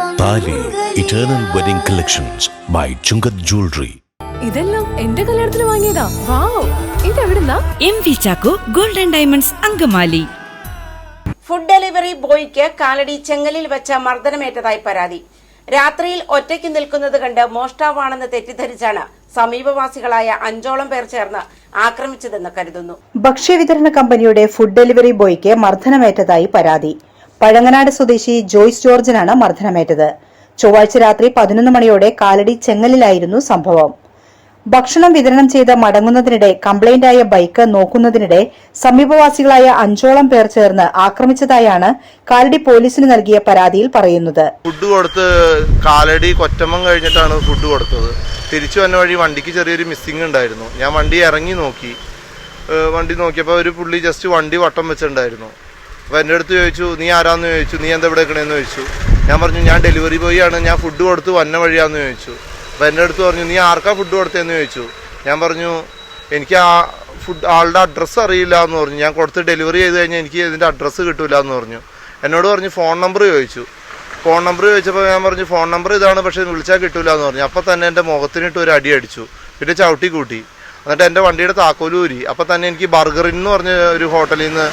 Eternal wedding collections by Chungath jewellery ഇതെല്ലാം എന്റെ കല്യാണത്തിന് വാങ്ങിയതാ. Wow ഇതെവിടുന്നാ? M V Chacko golden diamonds Angamaly. Food delivery ബോയ്ക്ക് Kalady ചെങ്ങലിൽ വെച്ച മർദ്ദനമേറ്റതായി പരാതി. രാത്രിയിൽ ഒറ്റയ്ക്ക് നിൽക്കുന്നത് കണ്ട് മോഷ്ടാവാണെന്ന് തെറ്റിദ്ധരിച്ചാണ് സമീപവാസികളായ അഞ്ചോളം പേർ ചേർന്ന് ആക്രമിച്ചതെന്ന് കരുതുന്നു. ഭക്ഷ്യവിതരണ കമ്പനിയുടെ ഫുഡ് ഡെലിവറി ബോയ്ക്ക് മർദ്ദനമേറ്റതായി പരാതി. പഴങ്ങനാട് സ്വദേശി ജോയ്സ് ജോർജിനാണ് മർദ്ദനമേറ്റത്. ചൊവ്വാഴ്ച രാത്രി പതിനൊന്ന് മണിയോടെ കാലടി ചെങ്ങലിലായിരുന്നു സംഭവം. ഭക്ഷണം വിതരണം ചെയ്ത് മടങ്ങുന്നതിനിടെ കംപ്ലൈന്റായ ബൈക്ക് നോക്കുന്നതിനിടെ സമീപവാസികളായ അഞ്ചോളം പേർ ചേർന്ന് ആക്രമിച്ചതായാണ് കാലടി പോലീസിന് നൽകിയ പരാതിയിൽ പറയുന്നത്. ഫുഡ് കൊടുത്ത് കാലടി കൊറ്റമ്മം കഴിഞ്ഞിട്ടാണ് ഫുഡ് കൊടുത്തത്. തിരിച്ചു വന്ന വഴി വണ്ടിക്ക് ചെറിയൊരു മിസ്സിംഗ് ഉണ്ടായിരുന്നു. ഞാൻ വണ്ടി ഇറങ്ങി നോക്കി. വണ്ടി നോക്കിയപ്പോൾ ഒരു പുള്ളി ജസ്റ്റ് വണ്ടി വട്ടം വെച്ചിട്ടുണ്ടായിരുന്നു. അപ്പോൾ എന്റെ അടുത്ത് ചോദിച്ചു നീ ആരാന്ന് ചോദിച്ചു? നീ എന്താ ഇവിടെ നിൽക്കണേന്ന് ചോദിച്ചു. ഞാൻ പറഞ്ഞു ഞാൻ ഡെലിവറി ബോയ് ആണ് ഞാൻ ഫുഡ് കൊടുത്ത് വന്ന വഴിയാന്ന് ചോദിച്ചു. അപ്പോൾ എന്റെ അടുത്ത് പറഞ്ഞു നീ ആർക്കാ ഫുഡ് കൊടുത്തതെന്ന് ചോദിച്ചു? ഞാൻ പറഞ്ഞു എനിക്ക് ആ ഫുഡ് ആളുടെ അഡ്രസ്സ് അറിയില്ല എന്ന് പറഞ്ഞു. ഞാൻ കൊടുത്ത് ഡെലിവറി ചെയ്ത് കഴിഞ്ഞാൽ എനിക്ക് ഇതിന്റെ അഡ്രസ്സ് കിട്ടില്ല എന്ന് പറഞ്ഞു. എന്നോട് പറഞ്ഞു ഫോൺ നമ്പർ ചോദിച്ചു. ഫോൺ നമ്പർ ചോദിച്ചപ്പോൾ ഞാൻ പറഞ്ഞു ഫോൺ നമ്പർ ഇതാണ് പക്ഷേ വിളിച്ചാൽ കിട്ടില്ല എന്ന് പറഞ്ഞു. അപ്പോൾ തന്നെ എന്റെ മുഖത്തിനിട്ട് ഒരു അടി അടിച്ചു. പിന്നെ ചവിട്ടി കൂട്ടി. എന്നിട്ട് എന്റെ വണ്ടിയുടെ താക്കോലൂരി അപ്പോൾ തന്നെ എനിക്ക് ബർഗറിൻ എന്ന് പറഞ്ഞ ഒരു ഹോട്ടലിൽ നിന്ന്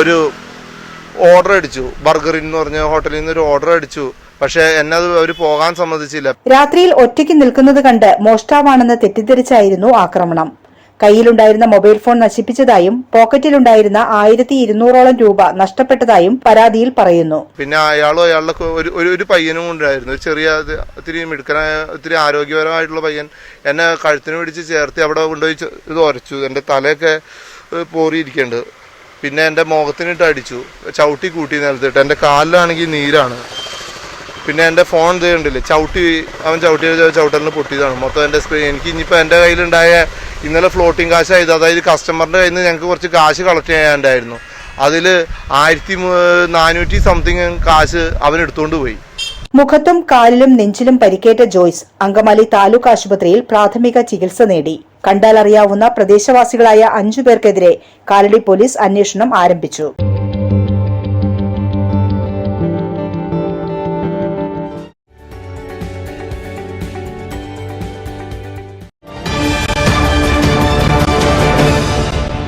ഒരു ഓർഡർ അടിച്ചു. ബർഗറിൻ എന്ന് പറഞ്ഞ ഹോട്ടലിൽ നിന്ന് ഒരു ഓർഡർ അടിച്ചു. പക്ഷേ എന്നെ അത് അവർ പോകാൻ സമ്മതിച്ചില്ല. രാത്രിയിൽ ഒറ്റയ്ക്ക് നിൽക്കുന്നത് കണ്ട് മോഷ്ടാവാണെന്ന് തെറ്റിദ്ധരിച്ചായിരുന്നു ആക്രമണം. കയ്യിലുണ്ടായിരുന്ന മൊബൈൽ ഫോൺ നശിപ്പിച്ചതായും പോക്കറ്റിലുണ്ടായിരുന്ന ആയിരത്തി ഇരുന്നൂറോളം രൂപ നഷ്ടപ്പെട്ടതായും പരാതിയിൽ പറയുന്നു. പിന്നെ അയാളും അയാളുടെ ഒരു ഒരു ഒരു പയ്യനും ഉണ്ടായിരുന്നു. ഒരു ചെറിയ ഇത് ഇത്തിരി മിടുക്കനായ ഇത്തിരി ആരോഗ്യപരമായിട്ടുള്ള പയ്യൻ. എന്നെ കഴുത്തിന് പിടിച്ച് ചേർത്ത് അവിടെ കൊണ്ടുപോയി ചെ- ഇത് ഉരച്ചു എന്റെ തലയൊക്കെ ഏഹ്, പോറിയിരിക്കുന്നുണ്ട്. പിന്നെ എന്റെ മുഖത്തിനിട്ട് അടിച്ചു. ചവിട്ടി കൂട്ടി നിലത്തിട്ട്. എന്റെ കാലിലാണെങ്കിൽ നീരാണ്. പിന്നെ എന്റെ ഫോൺ ഇതുണ്ടല്ലേ ചവിട്ടി അവൻ ചവിട്ടി ചവിട്ടലിന് പൊട്ടിയതാണ്. മൊത്തം എന്റെ സ്ക്രീൻ എനിക്ക് ഇനിയിപ്പോൾ എന്റെ കയ്യിലുണ്ടായ ഇന്നലെ ഫ്ലോട്ടിംഗ് കാശായത് അതായത് കസ്റ്റമറിന്റെ കയ്യിൽ നിന്ന് ഞങ്ങൾക്ക് കുറച്ച് കാശ് കളക്ട് ചെയ്യാനുണ്ടായിരുന്നു. അതിൽ ആയിരത്തി നാനൂറ്റി സംതിങ് കാശ് അവൻ എടുത്തുകൊണ്ട് പോയി. മുഖത്തും കാലിലും നെഞ്ചിലും പരിക്കേറ്റ ജോയ്സ് അങ്കമാലി താലൂക്ക് ആശുപത്രിയിൽ പ്രാഥമിക ചികിത്സ നേടി. കണ്ടാലറിയാവുന്ന പ്രദേശവാസികളായ അഞ്ചു പേർക്കെതിരെ കാലടി പോലീസ് അന്വേഷണം ആരംഭിച്ചു